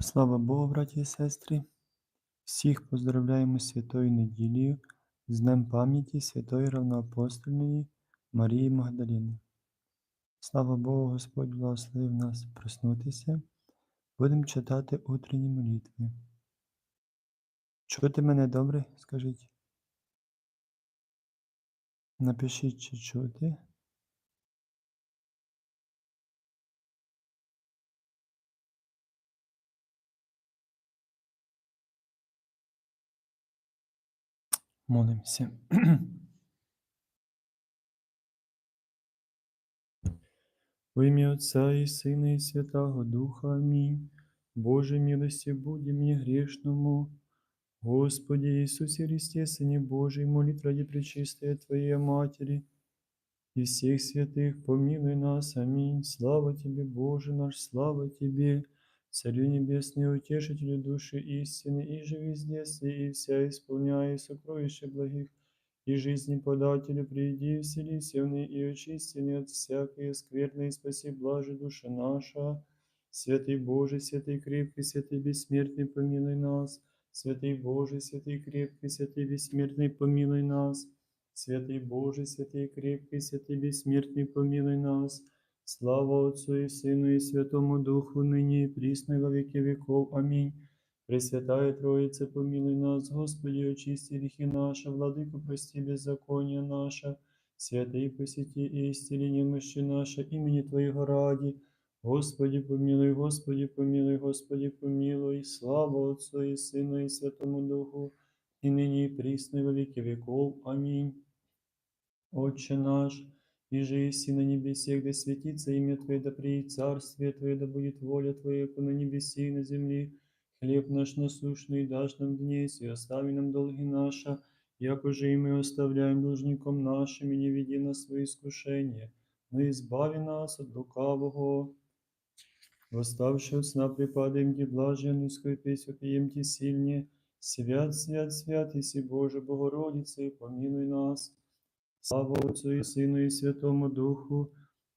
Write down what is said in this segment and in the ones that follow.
Слава Богу, браті і сестри! Всіх поздравляємо святою неділею, з Днем пам'яті святої равноапостольної Марії Магдаліни. Слава Богу, Господь благословив нас проснутися. Будемо читати утренні молитви. Чути мене добре? Скажіть. Напишіть, чи чути. Молимося. Во ім'я Отця і Сина, і Святого Духа. Амінь. Боже милості будь мені грешному. Господи Иисусе Христе, Сыне Божий, молит ради пречистая Твоей Матери и всех святых, помилуй нас. Аминь. Слава Тебе, Боже наш, слава Тебе, Царю Небесный, Утешителю души истины, и же везде и вся исполняя сокровища благих, и жизни подателю, приди, вселися в ней и очисти не от всякой скверной, и спаси блаже душа наша. Святый Боже, святый крепкий, святый бессмертный, помилуй нас. Святый Боже, святый крепкий, святый бессмертный, помилуй нас. Святый Боже, святый крепкий, святый бессмертный, помилуй нас. Слава Отцу и Сыну и Святому Духу, ныне и присно и во веки веков. Аминь. Пресвятая Троица, помилуй нас, Господи, очисти грехи наши, Владыку, прости беззаконие наше, святый посети и исцели немощи наши, имени Твоего ради. Господи, помилуй, Господи, помилуй, Господи, помилуй, слава Отцу и Сыну и Святому Духу, и ныне и присно и во веки веков. Аминь. Отче наш, и же и на небесе, да светится имя Твое, да приедет царствие Твое, да будет воля Твоя, как на небесе и на земле. Хлеб наш насущный дашь нам днесь, и остави нам долги наши, яко же и мы оставляем должником нашим, и не веди нас свои искушения, но избави нас от лукавого. Восставши от сна припадаем Ти блаженную песню, пьем Ти сильнее. Свят, свят, свят, Иси Боже, Богородице, помилуй нас. Слава Отцу и Сыну и Святому Духу,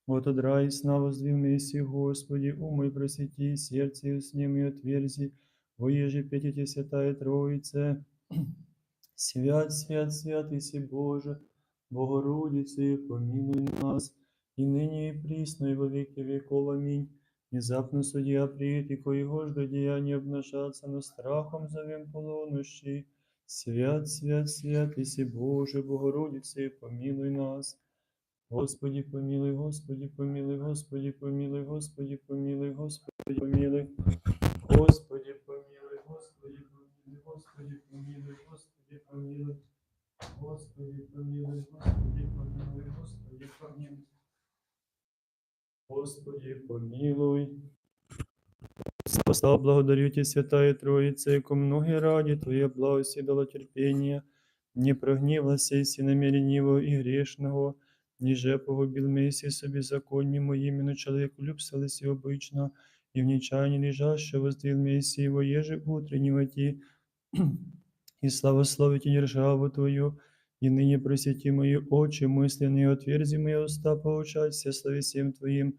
от одра и сна Месси, Господи, умой просвети, сердце и уснем и отверзи, воеже петите Святая Троице. Свят, свят, свят, Иси Боже, Богородице, помилуй нас, и ныне и присно, и во веки веков. Аминь. Внезапно судья приит, и коего ж до деяния обнажаться, но страхом зовем полунощи. Свят, свят, свят, Иси Боже, Богородице, помилуй нас. Господи, помилуй, Господи, помилуй, Господи, помилуй, Господи, помилуй, Господи, помилуй. Господи, помилуй, Господи, помилуй, Господи, помилуй, Господи, помилуй. Господи, помилуй, Господи, помилуй, Господи, помилуй. Господи, помилуй. Слава, благодарю Тебя, Святая Троица, яко многие ради Твоей благости дала терпение, не прогневался и намеренного и грешного, ниже погубил Месси собі законні моїм, но человеку любствовалось обычно, и в нечаянии лежащего воздвиг Месси его еже утреннего ти, и славословите державу Твою, и ныне просвети мои очи мысленные, отверзи мои уста, поучать все словесем Твоим,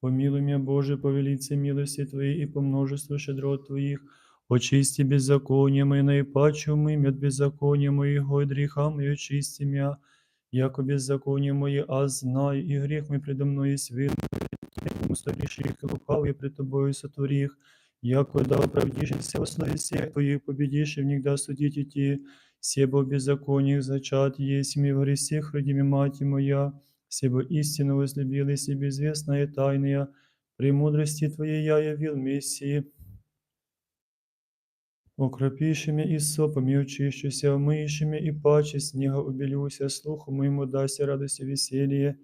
Помилуй Боже, по велице милости Твоей и по множеству щедрот Твоих, очисти беззаконие мое, наипаче умыми от беззакония моего и греха мое, очисти меня, яко мое, а знай, и грех мой предо мной есть вин, устаришь их, и лукавый пред Тобою сотвори их, яко да оправдишься во славе всех Твоих, победишь и в них да судить идти, себо беззакониях зачат есть, в гресех родими мать моя, Себо истину возлюбил, себе известная тайная, премудрости Твоей я явил Мессии. Окропишими и сопами очищуся, омыйшими и паче снега убелюся, слуху моему дася радость и веселье.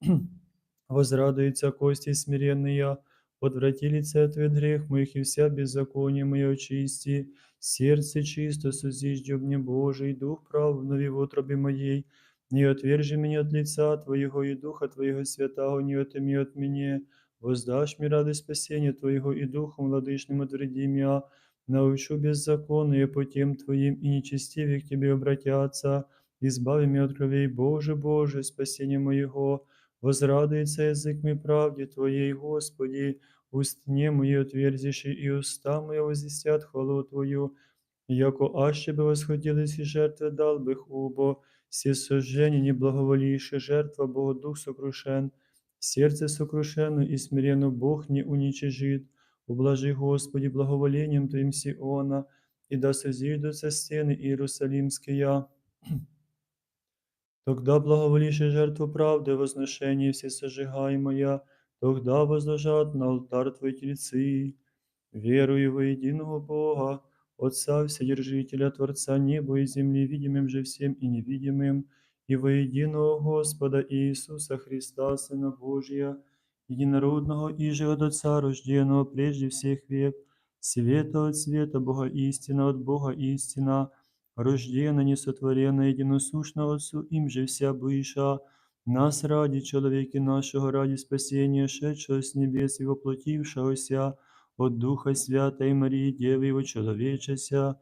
Возрадуются кости смиренные, Отврати лице Твое от грех моих, и вся беззаконие мое очисти. Сердце чисто созижди мне, Божий, Дух прав внови в утробе моей. Не отвержи меня от лица Твоего и Духа Твоего святого не отыми от меня. Воздашь мне радость спасения Твоего и Духом владычным отвреди меня. Научу беззаконные путем Твоим и нечестивее к Тебе обратятся. Избави меня от кровей, Боже, Боже, спасение моего. Возрадуется язык мой правде Твоей, Господи, уст не мои отверзишь, и уста мои возвестят хвалу Твою. Яко аще бы восходились и жертвы дал бы хубо, все сожжения не благоволише, жертва Богу дух сокрушен, сердце сокрушено и смиренно Бог не уничижит. Ублажи, Господи, благоволением Твоим Сиона, и да созидутся стены Иерусалимские. Тогда благоволише жертву правды, возношение все сожигаемая, тогда возложат на алтарь Твои тельцы. Верую во единого Бога, Отца Вседержителя, Творца неба и земли, видимым же всем и невидимым, и во единого Господа Иисуса Христа, Сына Божия, единородного и же от Отца, рожденного прежде всех век, света от света, Бога истина от Бога истина, рождена, несотворена, единосущна Отцу, им же вся быша, нас ради человеки нашего, ради спасения, шедшего с небес и воплотившегося, от Духа Святой Марии, Девы Его человечеся,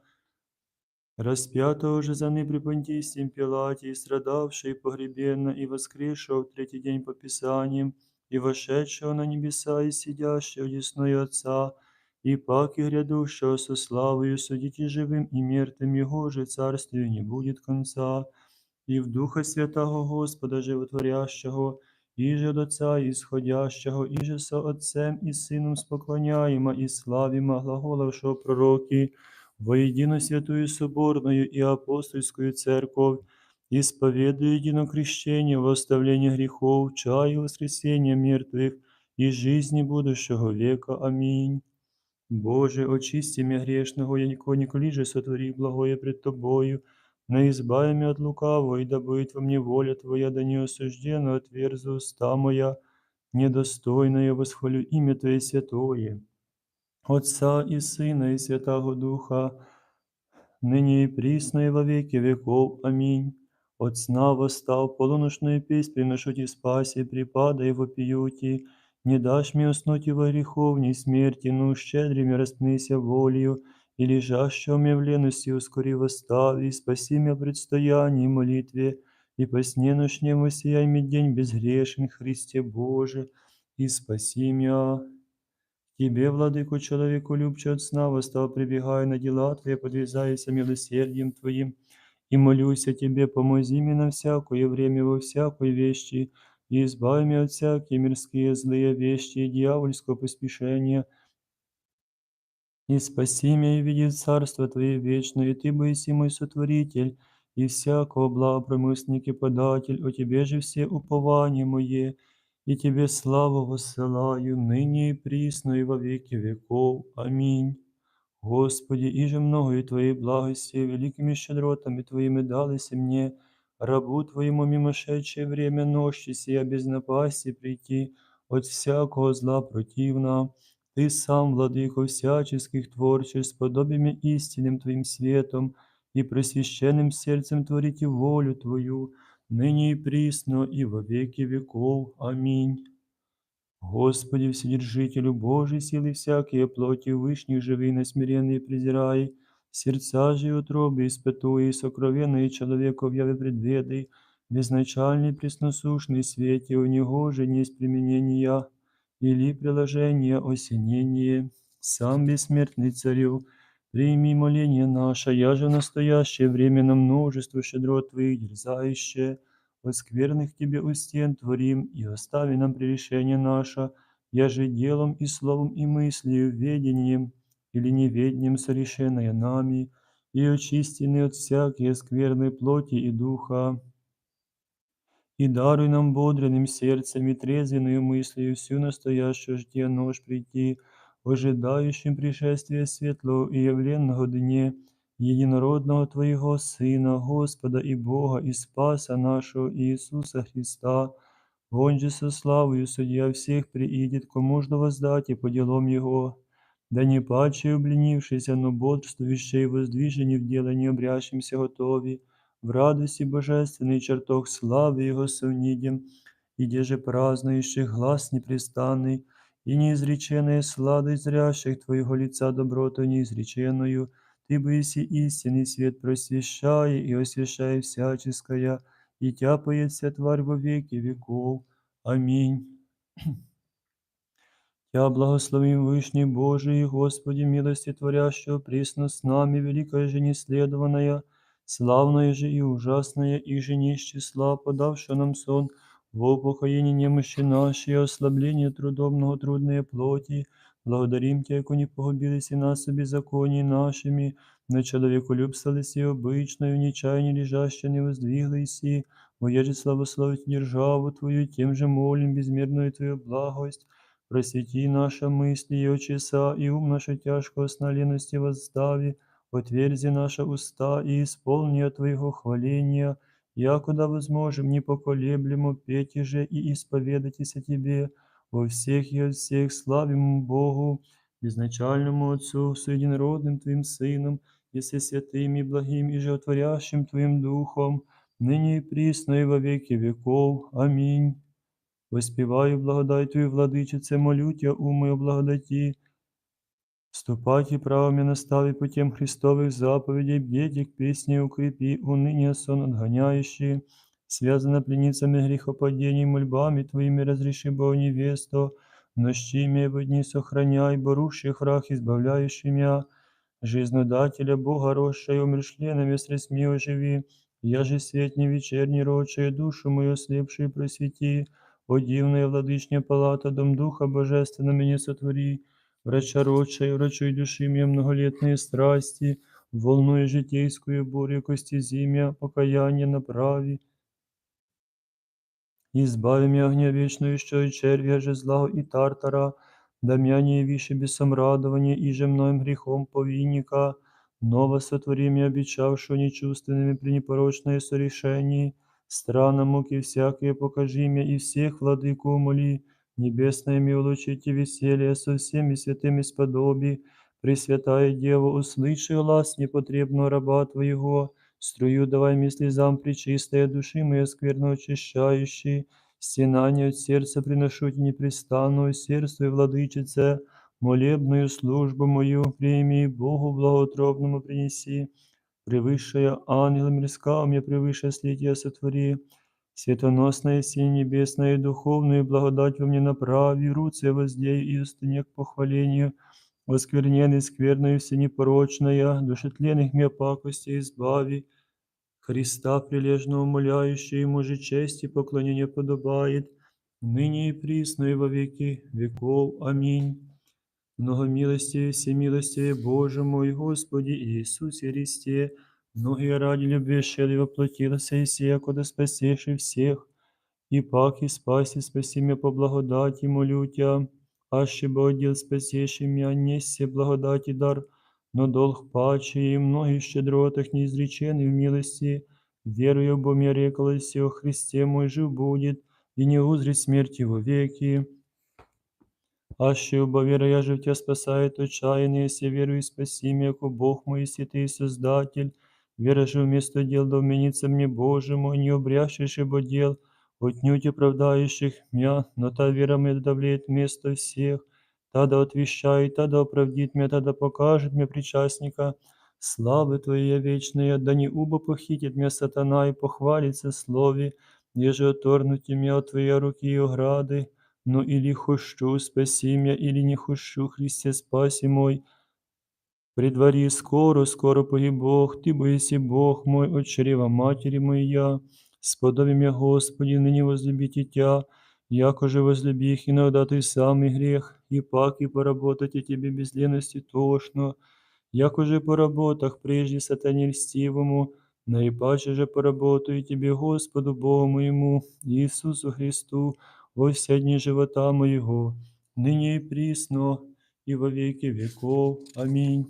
распятого же за ны при Понтийским Пилате, и страдавшего, и погребенного, и воскресшего в третий день по Писаниям, и вошедшего на небеса, и сидящего одесную Отца, и паки грядущего со славою судить и живым, и мертвым Его же царствию не будет конца, и в Духа Святого Господа Животворящего, і же от Отця ісходящого, і же со Отцем і Сином споклоняємо, і славімо глаголовшого пророки, воєдино святую Соборною і апостольською церковь, исповедую едино крещение, восставление грехов, чаю воскресения мертвых и жизни будущего века. Аминь. Боже, очисти меня грешного, я никого николи же сотвори благое пред Тобою, но избави меня от лукавого, и да будет во мне воля Твоя, да не осужденно отверзу уста моя, недостойно я восхвалю имя Твое святое, Отца и Сына и Святого Духа, ныне и присно и во веки веков. Аминь. От сна восстав, полуношную песнь приношу Ти спаси, припадай вопиюти, не дашь мне уснуть и во греховней смерти, но щедрыми распнися волею, и лежащего мне в лености ускори восстави, и спаси меня предстоянии и молитве, и по сне ночнему сияй мне день безгрешен, Христе Боже, и спаси меня. Тебе, владыку, человеку любче от сна, восстав, прибегаю на дела Твои, подвязайся милосердием Твоим, и молюся Тебе, помози мне на всякое время, во всякой вещи, и избави меня от всякие мирские злые вещи и дьявольского поспешения, и спаси меня и веди в царство Твое вечное, и Ты, Боиси мой сотворитель, и всякого блага промысленник и податель, о Тебе же все упование мое, и Тебе славу воссылаю, ныне и присно, и во веки веков. Аминь. Господи, и же многое Твоей благости, великими щедротами Твоими дались мне, рабу Твоему мимошедшее время ночи сия без напасти прийти от всякого зла противна. Ты сам, владыко всяческих творчеств, подобиями истинным Твоим светом и просвященным сердцем творите волю Твою, ныне и присно, и во веки веков. Аминь. Господи, Вседержителю Божий, силы всякие плоти вышних живи на смиренные презирай, сердца же и утробы испытуй, и сокровенные человеков яви предведай, безначальный пресносушный свете, у него же не есть применения Или приложение осенение. Сам бессмертный царю, прими моление наше, я же в настоящее время на множество щедрот Твоих дерзающее, от скверных Тебе у стен творим, и остави нам пререшение наше, я же делом и словом и мыслью, ведением или неведением сорешенное нами, и очистены от всякие скверной плоти и духа. И даруй нам бодренным сердцем и трезвенную мыслью всю настоящую ждя нож прийти, ожидающим пришествия светлого и явленного дне, единородного Твоего Сына, Господа и Бога и Спаса нашего Иисуса Христа, Он же со славою судья всех приидет, кому ж воздать и по делам его. Да не паче обленившийся, но бодрствующие и воздвижені в делании обрящимся готови, в радости божественный чертог славы Его совнидем, и где же празднующих глаз непрестанный, и неизреченная сладость зрящих Твоего лица доброту неизреченную, Ты бы еси истинный свет просвещай и освящай всяческое, и тяпает вся тварь во веки веков. Аминь. Тя благословим Вышний Божий, Господи, милости творящего, пресно с нами, великая же неследованная, славная же и ужасная, и же не числа, подавшая нам сон, в упокоении немощи нашей, ослабление трудомного трудной плоти, благодарим Тя, яко не и нас о беззаконии нашими, на человеколюбствовались и обычную, нечаяние лежащее не воздвиглись, и, воеже славословить державу Твою, тем же молим безмерную Твою благость, Просвети наши мысли и очеса, и ум нашу тяжкого сна лености возстави, отверзи наши уста и исполни от Твоего хваления, якуда возможем непоколеблемо петь же и исповедайтесь о Тебе, во всех и от всех славим Богу, безначальному Отцу, с единородным Твоим Сыном, и со святым и благим и животворящим Твоим Духом, ныне и присно и во веки веков. Аминь. Воспіваю благодать Твою, владичице, молю Тя, умою благодаті. Ступайте правами настави путем Христовых заповедей, бдеть к песне укрепи, уныние сон отгоняющие, связано пленницами грехопадений, мольбами Твоими разреши, Бо невесту, нощи имя в дни сохраняй, борущих враг, избавляющий мя, жизнодателя Бога росшая, умершленными средствами оживи, я же свет не вечерний рочая, душу мою слепшую просвети, о дивная владычня палата, дом Духа Божественного меня сотвори, врача рочая, врачуй души мне многолетные страсти, волнуя житейскую бурю кости зимя, покаяние направи. Избави меня огня вечную, що и червя же зла и тартара, да мя не вище бессомрадование, и же mnoим грехом повинника, ново сотвори меня, обещавшую нечувственными при непорочное сорешении, Страна муки всякие покажи мне, и всех владыку умоли, небесное ми улучите веселье со всеми святыми сподоби, Пресвятая Дева, услыши глаз непотребного раба Твоего, струю давай мне слезам причистая души моя скверно очищающей, стенание от сердца приношу тебе непрестанную сердцу и владычице, молебную службу мою прими, Богу благотробному принеси, превысшая ангела мирска, мне превыше слития сотвори, светоносная синь небесная и духовную благодать во мне направи, руце воздей и устыне к похвалению, воскверненный скверною всенепорочная, душетленных мне пакости избави, Христа прилежно умоляющий, ему же честь и поклонение подобает, ныне и присно и во веки веков. Аминь. Многомилостивее, всемилостивее Боже мой, Господи Иисусе Христе, многие ради любви шели воплотился и сия, куда спасеши всех, и пак и спаси, спаси меня по благодати, молю Тя, аще бы отдел спасеши меня, несе благодати дар, но долг паче, и многих щедротах неизреченный в милости, верую, бо мне рекалось, о Христе мой жив будет, и не узрит смерти во веки. Аще оба вера я же в Тебя спасает отчаянные, если верую и спаси меня, яко Бог мой, святый и Создатель. Вера же вместо дел да вменится мне, Боже мой, не обрящешь ибо дел, отнюдь оправдающих меня, но та вера мне давлеет вместо всех, та да отвещает, та да оправдит меня, та да покажет мне причастника. Славы Твоя вечная, да не убо похитит меня сатана и похвалится слове, еже оторнуть меня от Твоей руки и ограды, но или хощу, спаси меня, или не хощу, Христе, спаси мой. При дворі скоро, скоро погиб Бог, Ти боїси Бог мой, от чрева матери моя. Сподоби меня, Господи, ныне возлюбите Тя, яко же возлюби их иногда Ты самый грех, и пак и поработать о Тебе без лености тошно, яко же по работах прежде сатане льстивому, наипаче же поработаю Тебе, Господу Богу моему, Иисусу Христу, во все дни живота моего, ныне и присно, и во веки веков. Аминь.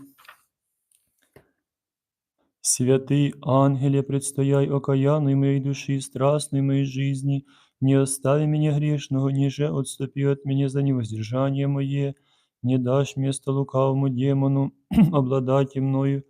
Святый ангеле, предстояй окаянной моей души, страстной моей жизни, Не остави меня грешного, ниже отступи от меня за невоздержание мое, не дашь место лукавому демону обладать и мною,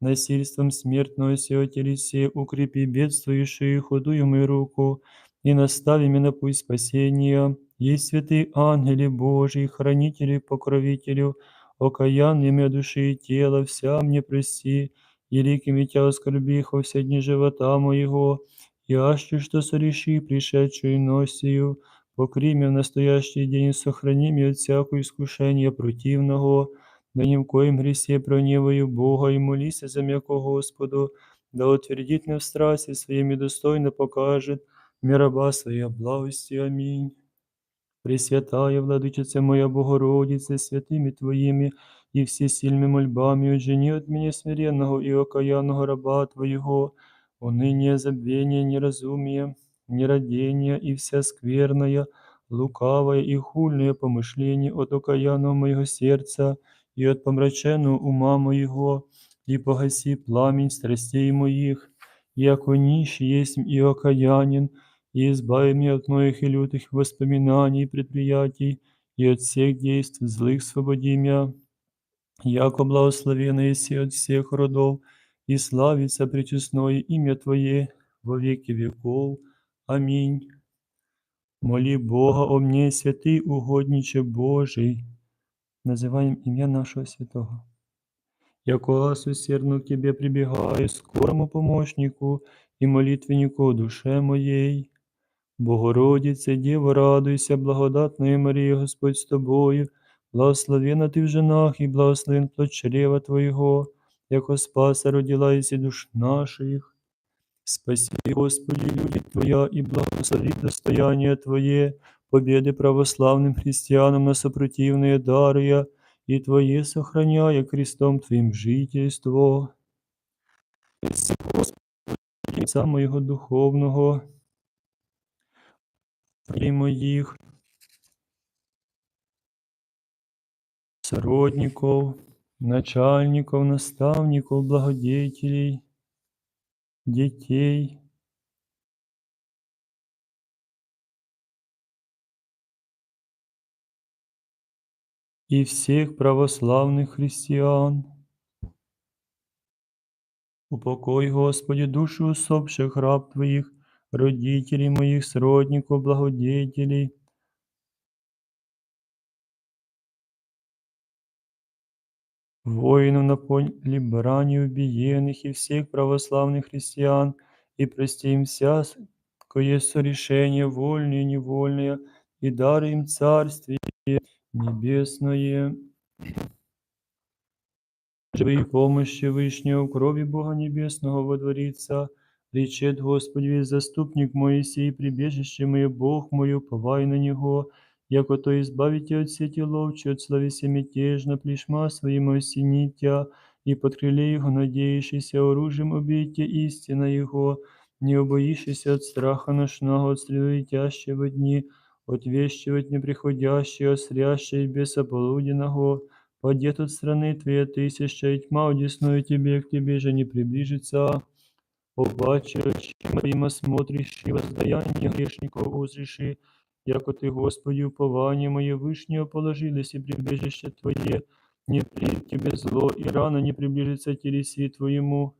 насильством смертного сего телесе, укрепи бедствующую худую мою руку, и настави меня на путь спасения. Есть святые ангели Божии, хранители, покровителю, окаянными души и тела, вся мне прости, великими тя оскорбих во все дни живота моего, и аще что сореши пришедшую носию, покри меня в настоящий день, и сохрани меня от всякого искушения противного, да ни в коем гресе проневаю Бога и молися за м'яко Господу, да утвердит меня в страсти своими достойно покажет, мне раба своя благости. Аминь. Пресвятая Владычица моя Богородице, святыми Твоими и всесильными мольбами, отжени от меня смиренного и окаянного раба Твоего, уныние, забвение, неразумие, нерадение и вся скверная, лукавое и хульное помышление от окаянного моего сердца и от помраченного ума моего, и погаси пламень страстей моих, яко нищий есть и окаянен, и избави меня от моих и лютых воспоминаний и предприятий, и от всех действий злых свободи меня, яко благословенно еси от всех родов, и славится пречестное имя Твое во веки веков. Аминь. Моли Бога о мне, святый угодниче Божий. Называем имя нашего святого. Яко аз усердно к Тебе прибегаю, скорому помощнику и молитвеннику душе моей. Богородице, Діво, радуйся, благодатная Марія, Господь з тобою, благословена ти в женах і благословен плод чрева Твоего, яко спаса родила єси душ наших. Спаси, Господи, люди Твоя, и благослови достояние Твое, победы православным христианам на сопротивные даруя, и Твое сохраняя крестом Твоим жительство. Господи, Отца моего духовного, и моих Сродников, начальников, наставников, благодетелей, детей, и всех православных христиан. Упокой, Господи, душу усопших раб Твоих, родителей моих, сродников, благодетелей, воинов на поле брани убиенных и всех православных христиан, и прости им всякое сорешение, вольное и невольное, и дары им царствие небесное. Живи помощи Вышнего, в крови Бога Небесного водворится, речет Господи, весь заступник мой сей, прибежище мое, Бог мой, уповай на Него, яко то избавите от сети ловчи, от словеси мятежно, плешма своим осенитя, и под крыле Его надеющийся оружием убейте истина Его, не убоишься от страха ношного, от стрелы летящего дни, от вещего неприходящего, срящей беса полуденного, Падет от страны Твоей тысяча, и тьма удесную Тебе, к Тебе же не приближится. Обаче очима Твоим осмотришь, и воздаяние грешников узриши, яко Ты, Господи, упование мое вышнее положилось, и прибежище Твое, не придет Тебе зло, и рано не приближится телеси Твоему.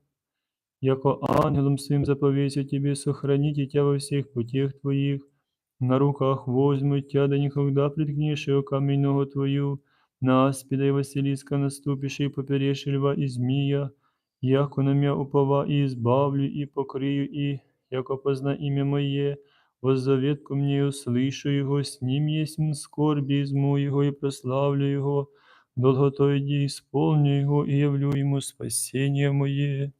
Яко ангелом своим заповесю Тебе сохраните Тебя во всех путях Твоих, на руках возьмут Тебя, да никогда приткнешь его каменного Твою, на аспида и Василиска наступишь и поперешь льва и змия, яко на мя упова и избавлю, и покрию, и, яко позна имя мое, воззаветку мне услышу его, с ним есть скорби, изму его и прославлю его, долготой дни исполню его и явлю ему спасение мое.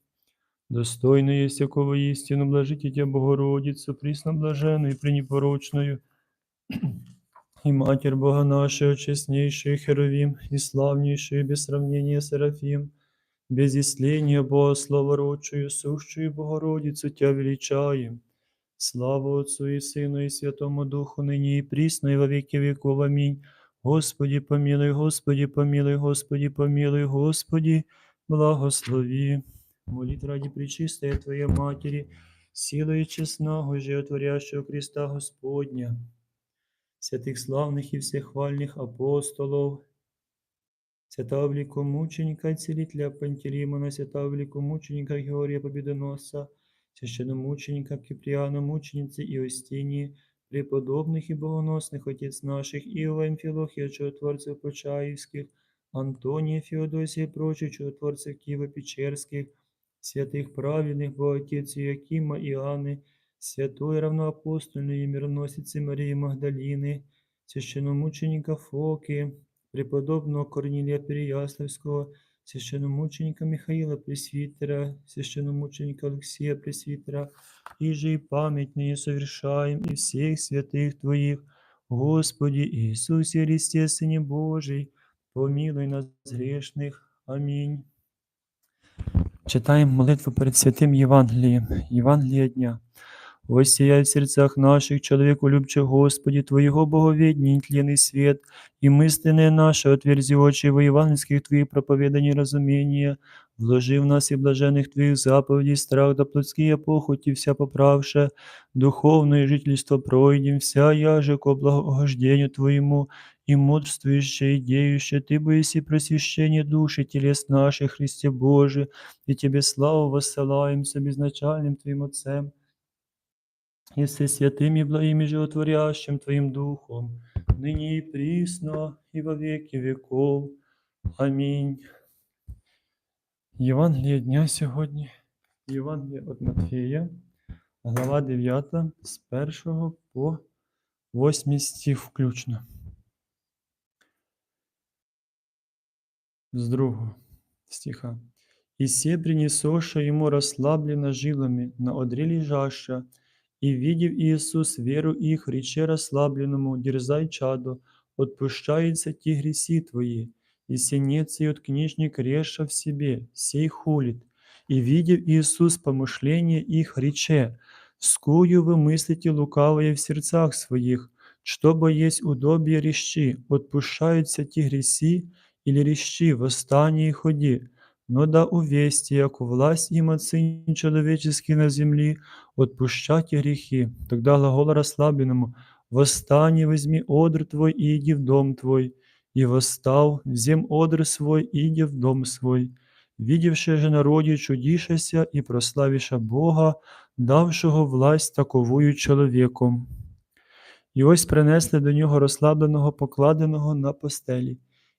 Достойно есть якого истину блажите тебя, Богородицу, пресноблаженную и пренепорочную, и Матерь Бога нашего, честнейшую Херовим, и славнейшую без сравнения Серафим, без исления Бога славородчую, сущую Богородицу Тебя величаем. Слава Отцу и Сыну и Святому Духу, ныне и присно, и во веки веков. Аминь. Господи, помилуй, Господи, помилуй, Господи, помилуй, Господи, благослови. Молит ради Пречистой Твоей Матери, силою чесного, животворящего креста Господня, святих славних і всехвальних апостолов, святого великомученика і целителя Пантелеймона, святого великомученика Георгия Победоносца, священномученика Киприана, мученицы Иостинии, преподобных и богоносных отец наших, Иова, Амфилохия, чудотворцев Почаевских, Антония, Феодосия и прочих чудотворцев Киева-Печерских, святых праведных Боготец Иакима и Анны, святой равноапостольной и мироносицы Марии Магдалины, священномученика Фоки, преподобного Корнилия Переяславского, священномученика Михаила Пресвитера, священномученика Алексея Пресвитера, и же и память ныне совершаем и всех святых Твоих, Господи Иисусе Христе, Сыне Божий, помилуй нас грешных. Амінь. Читаємо молитву перед святим Євангелієм, Євангелія дня. Ось сіяй в серцях наших, человеку любче Господи, Твоего боговедний тленный свет, и мысленные наши отверзи очи во евангельских Твоих проповеданий разумения, вложи в нас и блаженных Твоих заповедей страх да плотские похоти вся поправше, духовное жительство пройдем, вся яже ко благоугождению Твоему, и мудрствующее и деющее, Ты боиси просвещение души телес наших, Христе Божий, и Тебе славу воссылаем с безначальным Твоим Отцем, и все святым и благим и животворящим Твоим Духом, ныне и присно, и во веки веков. Амінь. Євангеліє дня сьогодні, Євангеліє від Матфея, глава 9, з 1 по 8 стих включно. С другого стиха. «И се принесоша ему расслабленно жилами на одре лежаща, и, видев Иисус веру их, рече расслабленному, дерзай чадо, отпущается ти греси твои, и сенец и от книжник реша в себе, сей хулит. И, видев Иисус помышление их, рече, скую вы мыслите лукавое в сердцах своих, чтобы есть удобие рещи, отпущаются ти греси, или рещи, восстань и ходи, но да увести, яку власть им от Сын человеческий на земли, отпущайте грехи. Тогда глагол расслабленному, восстань возьми одр твой и иди в дом твой. И восстал, взем одр свой и иди в дом свой. Видевши же народі чудішася і прославіша Бога, давшого власть таковую чоловіком. І ось принесли до нього розслабленого, покладеного на постелі.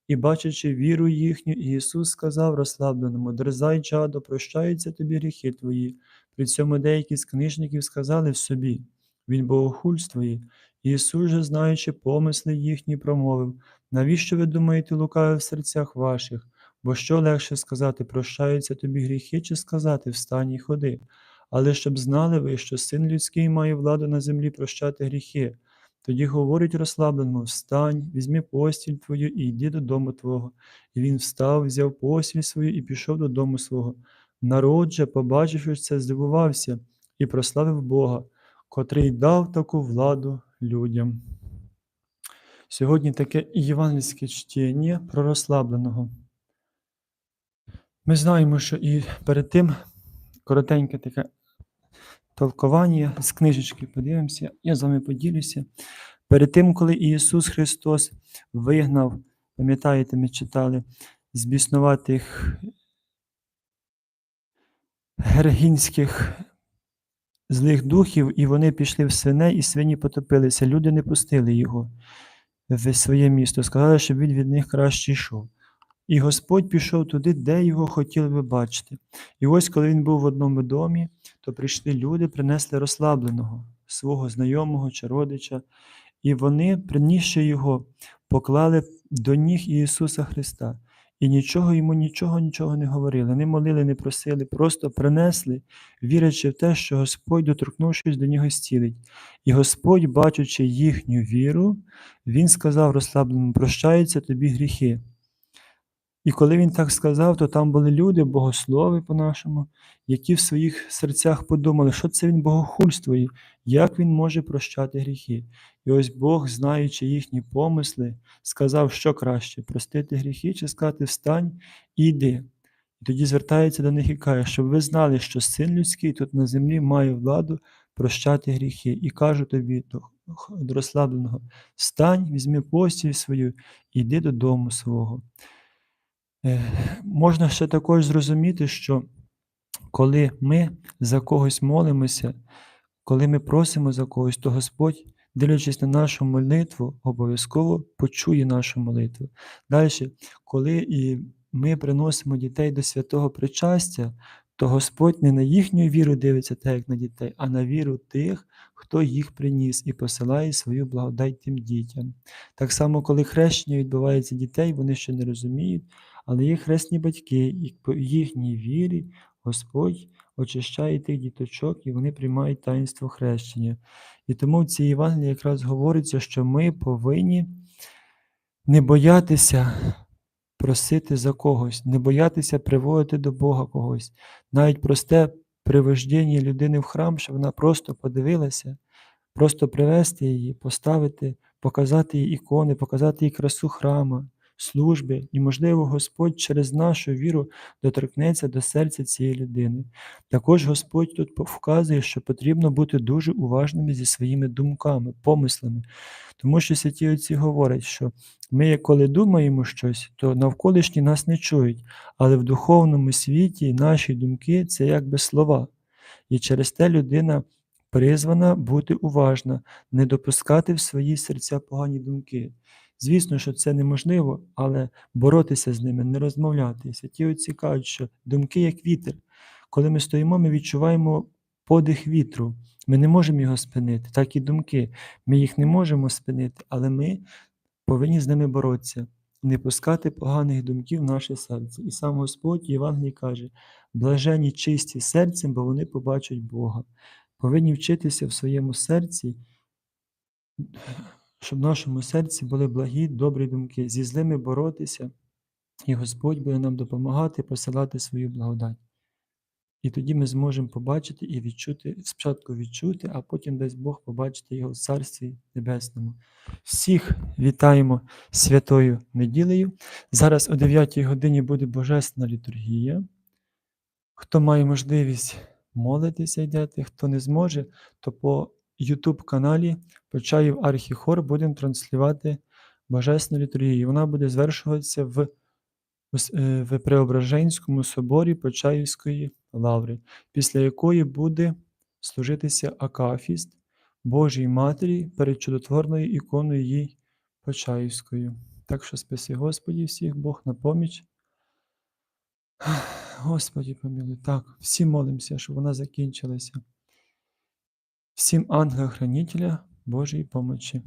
І, бачачи віру їхню, Ісус сказав розслабленому: Дерзай, чадо, прощаються тобі гріхи твої. При цьому деякі з книжників сказали в собі: Він богохульствує. Ісус же, знаючи помисли їхні, промовив: Навіщо ви думаєте лукаве в серцях ваших? Бо що легше сказати, прощаються тобі гріхи, чи сказати встань і ходи? Але щоб знали ви, що син людський має владу на землі прощати гріхи. Тоді говорить розслабленому: Встань, візьми постіль твою і йди додому твого. І він встав, взяв постіль свою і пішов додому свого. Народ же, побачивши це, здивувався і прославив Бога, котрий дав таку владу людям. Сьогодні таке євангельське чтення про розслабленого. Ми знаємо, що і перед тим коротеньке таке толкування з книжечки подивимося, я з вами поділюся. Перед тим, коли Ісус Христос вигнав, пам'ятаєте, ми читали, з біснуватих гергінських злих духів, і вони пішли в свиней, і свині потопилися. Люди не пустили його в своє місто, сказали, щоб він від них краще йшов. І Господь пішов туди, де його хотіли би бачити. І ось, коли він був в одному домі, то прийшли люди, принесли розслабленого, свого знайомого чи родича, і вони, принісши його, поклали до ніг Ісуса Христа. І нічого йому нічого, нічого не говорили, не молили, не просили, просто принесли, вірячи в те, що Господь, доторкнувшись до нього, зцілить. І Господь, бачачи їхню віру, Він сказав розслабленому, прощаються тобі гріхи. І коли він так сказав, то там були люди, богослови по-нашому, які в своїх серцях подумали, що це він богохульствує, як він може прощати гріхи. І ось Бог, знаючи їхні помисли, сказав, що краще простити гріхи, чи сказати встань і йди. І тоді звертається до них і каже, щоб ви знали, що син людський тут на землі має владу прощати гріхи. І кажу тобі, до, розслабленого, встань, візьми постіль свою і йди додому свого. Е, Можна ще також зрозуміти, що коли ми за когось молимося, коли ми просимо за когось, то Господь, дивлячись на нашу молитву, обов'язково почує нашу молитву. Далі, коли і ми приносимо дітей до святого причастя, то Господь не на їхню віру дивиться так, як на дітей, а на віру тих, хто їх приніс і посилає свою благодать тим дітям. Так само, коли хрещення відбувається дітей, вони ще не розуміють, але є хресні батьки, і по їхній вірі Господь очищає тих діточок, і вони приймають таїнство хрещення. І тому в цій Євангелії якраз говориться, що ми повинні не боятися просити за когось, не боятися приводити до Бога когось. Навіть просте привождення людини в храм, щоб вона просто подивилася, просто привести її, поставити, показати їй ікони, показати їй красу храма, служби, і, можливо, Господь через нашу віру доторкнеться до серця цієї людини. Також Господь тут вказує, що потрібно бути дуже уважними зі своїми думками, помислами. Тому що святі отці говорять, що ми, коли думаємо щось, то навколишні нас не чують, але в духовному світі наші думки це якби слова. І через те людина призвана бути уважна, не допускати в свої серця погані думки. Звісно, що це неможливо, але боротися з ними, не розмовляти. Святі отці кажуть, що думки як вітер. Коли ми стоїмо, ми відчуваємо подих вітру. Ми не можемо його спинити, так і думки. Ми їх не можемо спинити, але ми повинні з ними боротися, не пускати поганих думків в наше серце. І сам Господь в Євангелії каже: блажені чисті серцем, бо вони побачать Бога. Повинні вчитися в своєму серці, щоб в нашому серці були благі, добрі думки, зі злими боротися, і Господь буде нам допомагати посилати свою благодать. І тоді ми зможемо побачити і відчути, спочатку відчути, а потім дасть Бог побачити його в Царстві Небесному. Всіх вітаємо святою неділею. Зараз о 9 годині буде Божественна літургія. Хто має можливість молитися йдете, хто не зможе, то по YouTube каналі Почаїв Архіхор будемо транслювати Божественну літургію. Вона буде звершуватися в е, в Преображенському соборі Почаївської лаври, після якої буде служитися Акафіст Божій Матері перед чудотворною іконою їй Почаївською. Так що спаси Господі всіх, Бог на поміч. Господі помилуй. Так, всі молимося, щоб вона закінчилася. Всім ангел-хранителя Божої помочі.